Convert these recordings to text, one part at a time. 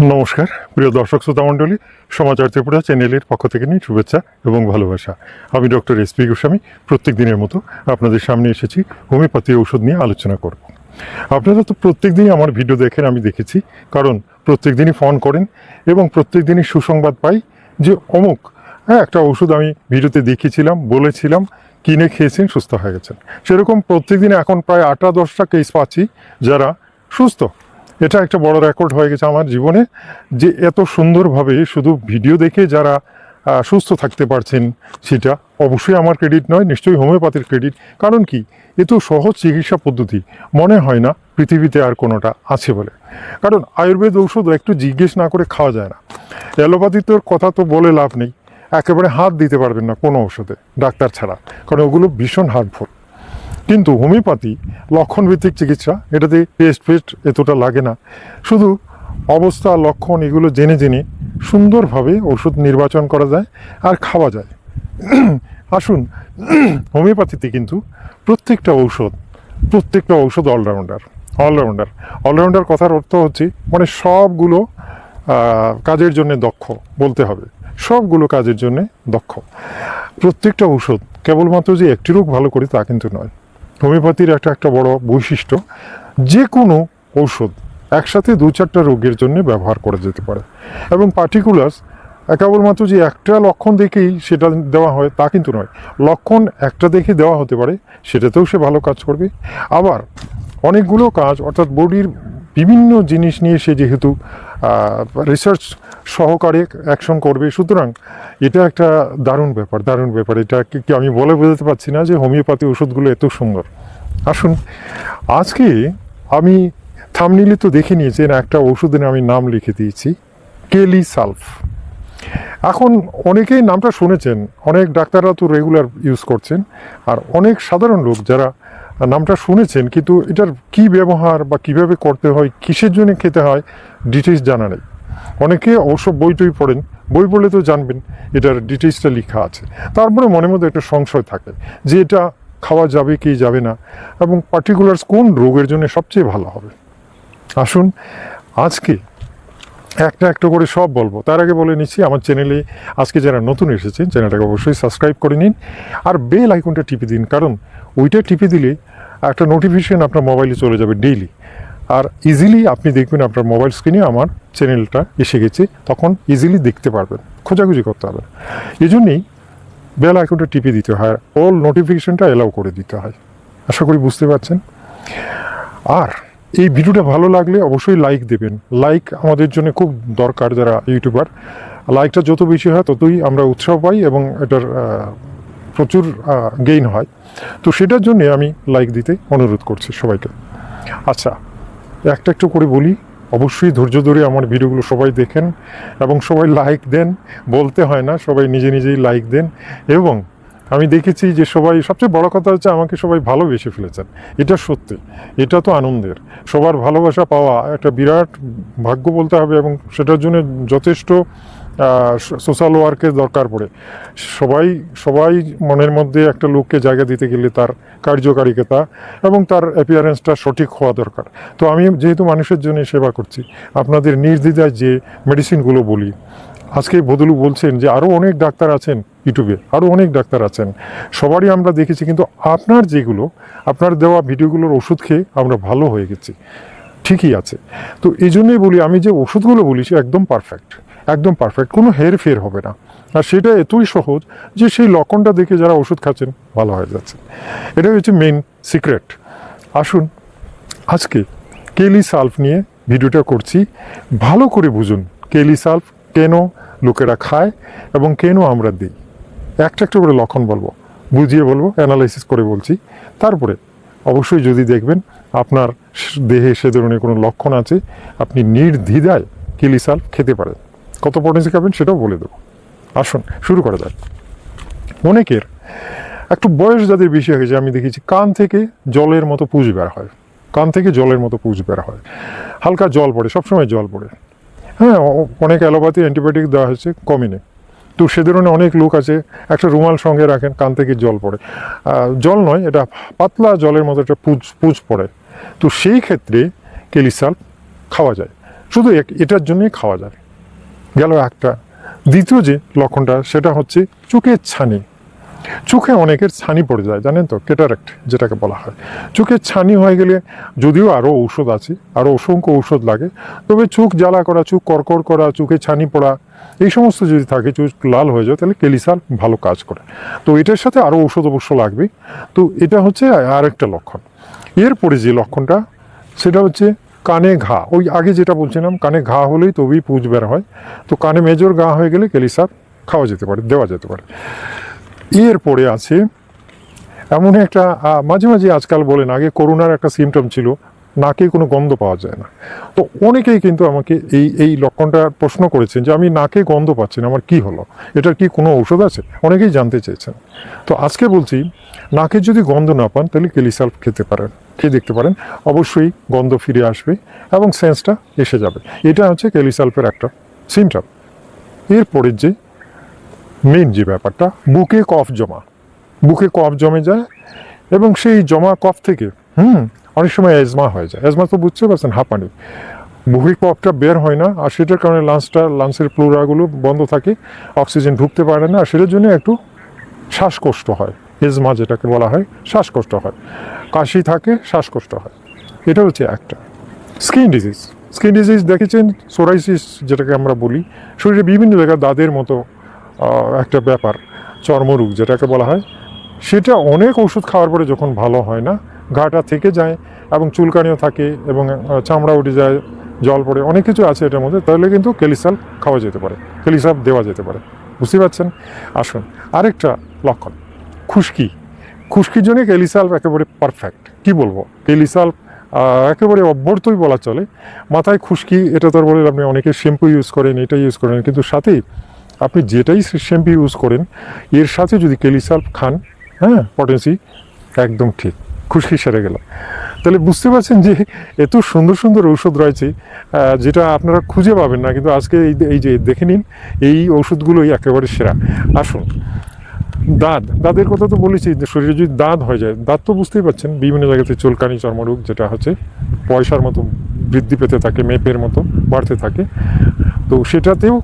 নমস্কার, প্রিয় দর্শক শ্রোতা মণ্ডলী, সমাচার ত্রিপুরা চ্যানেলের পক্ষ থেকে নিয়ে শুভেচ্ছা এবং ভালোবাসা। আমি ডক্টর এস পি গোস্বামী প্রত্যেক দিনের মতো আপনাদের সামনে এসেছি, হোমিওপ্যাথি ঔষধ নিয়ে আলোচনা করব। আপনারা তো প্রত্যেক দিনই আমার ভিডিও দেখেন, আমি দেখেছি, কারণ প্রত্যেক দিনই ফোন করেন এবং প্রত্যেক দিনই সুসংবাদ পাই যে অমুক হ্যাঁ একটা ওষুধ আমি ভিডিওতে দেখিয়েছিলাম, বলেছিলাম, কিনে খেয়েছেন, সুস্থ হয়ে গেছেন। সেরকম প্রত্যেক প্রত্যেকদিন এখন প্রায় আটটা দশটা কেস পাচ্ছি যারা সুস্থ এটা একটা বড় রেকর্ড হয়ে গেছে আমার জীবনে যে এত সুন্দরভাবে শুধু ভিডিও দেখে যারা সুস্থ থাকতে পারছেন সেটা অবশ্যই আমার ক্রেডিট নয়, নিশ্চয়ই হোমিওপ্যাথির ক্রেডিট কারণ কি? এ তো সহজ চিকিৎসা পদ্ধতি, মনে হয় না পৃথিবীতে আর কোনোটা আছে বলে। কারণ আয়ুর্বেদ ঔষধ একটু জিজ্ঞেস না করে খাওয়া যায় না। অ্যালোপ্যাথির তোর কথা তো বলে লাভ নেই। একেবারে হাত দিতে পারবেন না কোনো ওষুধে ডাক্তার ছাড়া। কারণ ওগুলো ভীষণ হার্মফুল কিন্তু হোমিওপ্যাথি, লক্ষণভিত্তিক চিকিৎসা, এটাতে টেস্ট ফেস্ট এতটা লাগে না। শুধু অবস্থা, লক্ষণ এগুলো জেনে জেনে সুন্দরভাবে ওষুধ নির্বাচন করা যায় আর খাওয়া যায়। আসুন, হোমিওপ্যাথিতে কিন্তু প্রত্যেকটা ঔষধ প্রত্যেকটা ঔষধ অলরাউন্ডার অলরাউন্ডার অলরাউন্ডার কথার অর্থ হচ্ছে মানে সবগুলো কাজের জন্য দক্ষ বলতে হবে। সবগুলো কাজের জন্য দক্ষ। প্রত্যেকটা ঔষধ কেবলমাত্র যে একটি রোগ ভালো করে তা কিন্তু নয়। হোমিওপ্যাথির একটা একটা বড় বৈশিষ্ট্য যে কোনো ঔষধ একসাথে দু চারটা রোগের জন্য ব্যবহার করা যেতে পারে। এবং পার্টিকুলার্স কেবলমাত্র যে একটা লক্ষণ দেখেই সেটা দেওয়া হয় তা কিন্তু নয়। লক্ষণ একটা দেখে দেওয়া হতে পারে, সেটাতেও সে ভালো কাজ করবে। আবার অনেকগুলো কাজ, অর্থাৎ বডির বিভিন্ন জিনিস নিয়ে সে যেহেতু রিসার্চ সহকারে অ্যাকশন করবে। সুতরাং এটা একটা দারুণ ব্যাপার দারুণ ব্যাপার। এটা কি আমি বলে বোঝাতে পারছি না যে হোমিওপ্যাথি ওষুধগুলো এত সুন্দর। আসুন, আজকে আমি থামনিলি তো দেখে নিয়েছেন, একটা ওষুধের আমি নাম লিখে দিয়েছি কেলি সালফ এখন অনেকেই নামটা শুনেছেন, অনেক ডাক্তাররা তো রেগুলার ইউজ করছেন, আর অনেক সাধারণ লোক যারা নামটা শুনেছেন, কিন্তু এটার কি ব্যবহার বা কীভাবে করতে হয়, কিসের জন্য খেতে হয় ডিটেলস জানা নেই। অনেকে অবশ্য বই টই পড়েন, বই পড়লে তো জানবেন, এটার ডিটেলসটা লেখা আছে। তারপরে মনের মধ্যে একটা সংশয় থাকে যে এটা খাওয়া যাবে কি যাবে না, এবং পার্টিকুলার কোন রোগের জন্য সবচেয়ে ভালো হবে। আসুন, আজকে একটা একটা করে সব বলব। তার আগে বলে নিচ্ছি, আমার চ্যানেলে আজকে যারা নতুন এসেছেন চ্যানেলটাকে অবশ্যই সাবস্ক্রাইব করে নিন। আর বেল আইকনটা টিপে দিন, কারণ ওইটা টিপে দিলে একটা নোটিফিকেশন আপনার মোবাইলে চলে যাবে ডেইলি আর ইজিলি আপনি দেখবেন আপনার মোবাইল স্ক্রিনে আমার চ্যানেলটা এসে গেছে, তখন ইজিলি দেখতে পারবেন, খোঁজাখুঁজি করতে হবে এই জন্যেই বেল আইকনটা টিপে দিতে হয় অল নোটিফিকেশনটা অ্যালাউ করে দিতে হয়। আশা করি বুঝতে পারছেন? আর এই ভিডিওটা ভালো লাগলে অবশ্যই লাইক দেবেন। লাইক আমাদের জন্য খুব দরকার যারা ইউটিউবার লাইকটা যত বেশি হয় ততই আমরা উৎসাহ পাই এবং এটার প্রচুর গেইন হয়। তো সেটার জন্যে আমি লাইক দিতে অনুরোধ করছি সবাইকে। আচ্ছা একটা একটু করে বলি, অবশ্যই ধৈর্য ধরে আমার ভিডিওগুলো সবাই দেখেন এবং সবাই লাইক দেন। বলতে হয় না, সবাই নিজে নিজেই লাইক দেন এবং আমি দেখেছি যে সবাই, সবচেয়ে বড় কথা হচ্ছে আমাকে সবাই ভালোবেসে ফেলেছেন। এটা সত্যি। এটা তো আনন্দের। সবার ভালোবাসা পাওয়া একটা বিরাট ভাগ্য বলতে হবে এবং সেটার জন্য যথেষ্ট সোশ্যাল ওয়ার্কের দরকার পড়ে। সবাই সবাই মনের মধ্যে একটা লোককে জায়গা দিতে গেলে তার কার্যকারিকতা এবং তার অ্যাপিয়ারেন্সটা সঠিক হওয়া দরকার। তো আমি যেহেতু মানুষের জন্য সেবা করছি, আপনাদের নির্দ্বিধায় যে মেডিসিনগুলো বলি, আজকে বদলু বলছেন যে আরও অনেক ডাক্তার আছেন ইউটিউবে আরও অনেক ডাক্তার আছেন। সবারই আমরা দেখেছি কিন্তু আপনার যেগুলো, আপনার দেওয়া ভিডিওগুলোর ওষুধ খেয়ে আমরা ভালো হয়ে গেছি। ঠিকই আছে। তো এই জন্যই বলি, আমি যে ওষুধগুলো বলি সে একদম পারফেক্ট একদম পারফেক্ট কোনো হের ফের হবে না। আর সেটা এতই সহজ যে সেই লক্ষণটা দেখে যারা ওষুধ খাচ্ছেন, ভালো হয়ে যাচ্ছে। এটাই হচ্ছে মেন সিক্রেট আসুন, আজকে কেলি সালফ নিয়ে ভিডিওটা করছি। ভালো করে বুঝুন কেলি সালফ কেন লোকেরা খায় এবং কেন আমরা দিই? একটা একটা করে লক্ষণ বলব, বুঝিয়ে বলব অ্যানালাইসিস করে বলছি। তারপরে অবশ্যই যদি দেখবেন আপনার দেহে সে ধরনের কোনো লক্ষণ আছে, আপনি নির্দ্বিধায় কেলিসাল খেতে পারেন। কত পটেন্সি খাবেন সেটাও বলে দেবো। আসুন, শুরু করা যাক। অনেকের একটু বয়স যাদের বেশি হয়ে গেছে, আমি দেখেছি কান থেকে জলের মতো পুজ বের হয়। কান থেকে জলের মতো পুজ বের হয়। হালকা জল পড়ে, সবসময় জল পড়ে। হ্যাঁ অনেক অ্যালোপ্যাথি, অ্যান্টিবায়োটিক দেওয়া হয়েছে কমিনে তো সে ধরনের অনেক লোক আছে, একটা রুমাল সঙ্গে রাখেন, কান থেকে জল পড়ে। জল নয়, এটা পাতলা জলের মতো একটা পুজ পুজ পড়ে। তো সেই ক্ষেত্রে কেলিসাল খাওয়া যায়। শুধু এটার জন্যই খাওয়া যায়। গেল একটা। দ্বিতীয় যে লক্ষণটা, সেটা হচ্ছে চোখের ছানি। চোখে অনেকের ছানি পড়ে যায়, জানেন তো কেটারেক্ট যেটাকে বলা হয়। চোখের ছানি হয়ে গেলে যদিও আরও ঔষধ আছে আরও অসংখ্য ঔষধ লাগে, তবে চোখ জ্বালা করা, চোখ করকর করা, চোখে ছানি পড়া, এই সমস্ত যদি থাকে, চোখ লাল হয়ে যায়, তাহলে কেলিসাল ভালো কাজ করে। তো এটার সাথে আরও ঔষধ অবশ্য লাগবে। তো এটা হচ্ছে আরেকটা লক্ষণ। এরপরে যে লক্ষণটা, সেটা হচ্ছে কানে ঘা। ওই আগে যেটা বলছিলাম, কানে ঘা হলেই তবেই পুজ বের হয়। তো কানে মেজর ঘা হয়ে গেলে কেলিসার খাওয়া যেতে পারে, দেওয়া যেতে পারে। এরপরে আছে। এমন একটা মাঝে মাঝে আজকাল বলেন, আগে করোনার একটা সিমটম ছিল, নাকে কোনো গন্ধ পাওয়া যায় না। তো অনেকেই কিন্তু আমাকে এই এই লক্ষণটা প্রশ্ন করেছেন যে, আমি নাকে গন্ধ পাচ্ছি না, আমার কি হলো? এটার কি কোনো ঔষধ আছে? অনেকেই জানতে চেয়েছেন। তো আজকে বলছি, নাকে যদি গন্ধ না পান, তাহলে কেলিসাল্ফ খেতে পারেন। খেয়ে দেখতে পারেন, অবশ্যই গন্ধ ফিরে আসবে এবং সেন্সটা এসে যাবে। এটা হচ্ছে কেলিসাল্ফের একটা সিমটম এরপরের যে মেন যে ব্যাপারটা, বুকে কফ জমা। বুকে কফ জমে যায় এবং সেই জমা কফ থেকে, হুম, অনেক সময় এজমা হয়ে যায়। এজমা তো বুঝতে পারছেন হাঁপানি বুকে কফটা বের হয় না, আর সেটার কারণে লাংসটা লাংসের প্লুরাগুলো বন্ধ থাকে অক্সিজেন ঢুকতে পারে না আর সেটার জন্য একটু শ্বাসকষ্ট হয়। এজমা যেটাকে বলা হয়, শ্বাসকষ্ট হয়। কাশি থাকে, শ্বাসকষ্ট হয়। এটা হচ্ছে একটা। স্কিন ডিজিজ স্কিন ডিজিজ দেখেছেন? সোরাইসিস যেটাকে আমরা বলি। শরীরে বিভিন্ন জায়গায় দাদের মতো একটা ব্যাপার, চর্মরোগ যেটাকে বলা হয়, সেটা অনেক ওষুধ খাওয়ার পরে যখন ভালো হয় না ঘাটা থেকে যায় এবং চুলকানিও থাকে এবং চামড়া উঠে যায়, জল পড়ে, অনেক কিছু আছে এটার মধ্যে, তাহলে কিন্তু কেলিসাল খাওয়া যেতে পারে, কেলিসাল দেওয়া যেতে পারে। বুঝতে পারছেন? আসুন, আরেকটা লক্ষণ, খুশকি। খুশকির জন্য কেলিসাল একেবারে পারফেক্ট কি বলব? কেলিসাল একেবারে অভ্যর্থই বলা চলে। মাথায় খুশকি, এটা তো বলে আপনি, অনেকে শ্যাম্পু ইউজ করেন, এটা ইউজ করেন, কিন্তু সাথেই আপনি যেটাই শ্যাম্পু ইউজ করেন, এর সাথে যদি কেলিসাল্প খান হ্যাঁ পটেন্সি একদম ঠিক, খুশকি সেরে গেল। তাহলে বুঝতে পারছেন যে এত সুন্দর সুন্দর ঔষধ রয়েছে যেটা আপনারা খুঁজে পাবেন না, কিন্তু আজকে এই এই যে দেখে নিন, এই ওষুধগুলোই একেবারে সেরা। আসুন, দাঁত, দাঁতের কথা তো বলেছি, যে শরীরে যদি দাঁত হয়ে যায়, দাঁত তো বুঝতেই পারছেন, বিভিন্ন জায়গাতে চুলকানি, চর্মরোগ যেটা হচ্ছে, পয়সার মতো বৃদ্ধি পেতে থাকে, মেপের মতো বাড়তে থাকে। তো সেটাতেও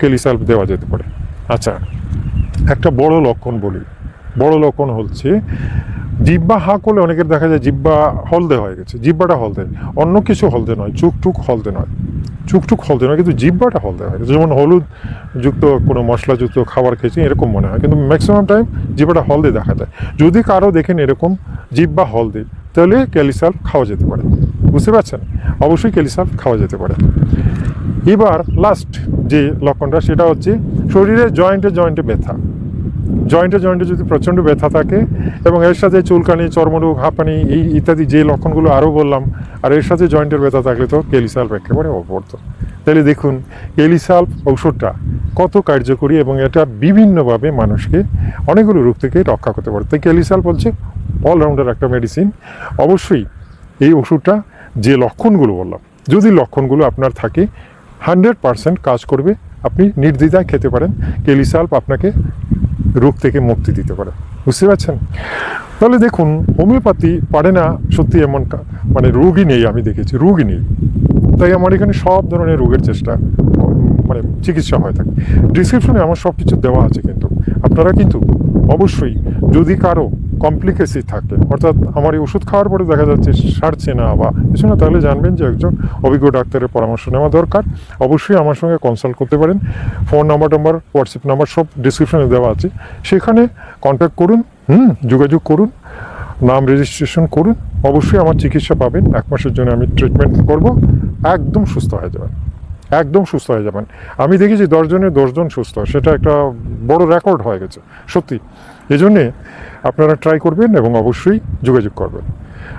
কেলিসাল্প দেওয়া যেতে পারে। আচ্ছা একটা বড় লক্ষণ বলি। বড় লক্ষণ হচ্ছে জিব্বা হা করলে অনেকের দেখা যায় জিব্বা হলদে হয়ে গেছে জিব্বাটা হলদে। অন্য কিছু হলদে নয় চুক টুক হলদে নয়। চুকটুক হলদে নয়, কিন্তু জিব্বাটা হলদে হয় যেমন হলুদ যুক্ত কোনো মশলাযুক্ত খাবার খেয়েছি, এরকম মনে হয়। কিন্তু ম্যাক্সিমাম টাইম জিব্বাটা হলদে দেখা যায়। যদি কারও দেখেন এরকম জিব্বা হলদে তাহলে ক্যালিসাল খাওয়া যেতে পারে। বুঝতে পারছেন? অবশ্যই ক্যালিসাল খাওয়া যেতে পারে। এবার লাস্ট যে লক্ষণটা, সেটা হচ্ছে শরীরে জয়েন্টে জয়েন্টে ব্যথা। জয়েন্টে জয়েন্টে যদি প্রচণ্ড ব্যথা থাকে এবং এর সাথে চুলকানি, চর্মরোগ, হাঁপানি, এই ইত্যাদি যে লক্ষণগুলো আরও বললাম, আর এর সাথে জয়েন্টের ব্যথা থাকলে তো কেলিসাল্প একেবারে অপরত। তাহলে দেখুন কেলিসাল্প ঔষধটা কত কার্যকরী এবং এটা বিভিন্নভাবে মানুষকে অনেকগুলো রোগ থেকে রক্ষা করতে পারে। তাই কেলিসাল্প বলছে অলরাউন্ডার একটা মেডিসিন অবশ্যই এই ওষুধটা যে লক্ষণগুলো বললাম, যদি লক্ষণগুলো আপনার থাকে হান্ড্রেড পারসেন্ট কাজ করবে, আপনি নির্দ্বিধায় খেতে পারেন। কেলিসাল্প আপনাকে রোগ থেকে মুক্তি দিতে পারে। বুঝতে পারছেন? তাহলে দেখুন, হোমিওপ্যাথি পারে না, সত্যি এমন মানে রোগই নেই, আমি দেখেছি, রোগই নেই। তাই আমার এখানে সব ধরনের রোগের চেষ্টা মানে চিকিৎসা হয়ে থাকে। ডিসক্রিপশনে আমার সব কিছু দেওয়া আছে কিন্তু। আপনারা কিন্তু অবশ্যই যদি কারও কমপ্লিকেসি থাকে, অর্থাৎ আমার এই ওষুধ খাওয়ার পরে দেখা যাচ্ছে সারছে না বা কিছু না, তাহলে জানবেন যে একজন অভিজ্ঞ ডাক্তারের পরামর্শ নেওয়া দরকার। অবশ্যই আমার সঙ্গে কনসাল্ট করতে পারেন। ফোন নাম্বার টাম্বার হোয়াটসঅ্যাপ নাম্বার সব ডিসক্রিপশনে দেওয়া আছে। সেখানে কন্ট্যাক্ট করুন, হুম, যোগাযোগ করুন, নাম রেজিস্ট্রেশন করুন। অবশ্যই আমার চিকিৎসা পাবেন। এক মাসের জন্য আমি ট্রিটমেন্ট করব। একদম সুস্থ হয়ে যাবেন। একদম সুস্থ হয়ে যাবেন। আমি দেখেছি দশজনের দশজন সুস্থ। সেটা একটা বড় রেকর্ড হয়ে গেছে। সত্যি। এই জন্যে আপনারা ট্রাই করবেন এবং অবশ্যই যোগাযোগ করবেন।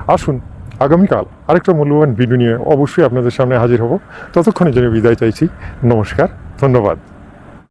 আসুন, আগামীকাল আরেকটা মূল্যবান ভিডিও নিয়ে অবশ্যই আপনাদের সামনে হাজির হব। ততক্ষণে জন্য বিদায় চাইছি। নমস্কার। ধন্যবাদ।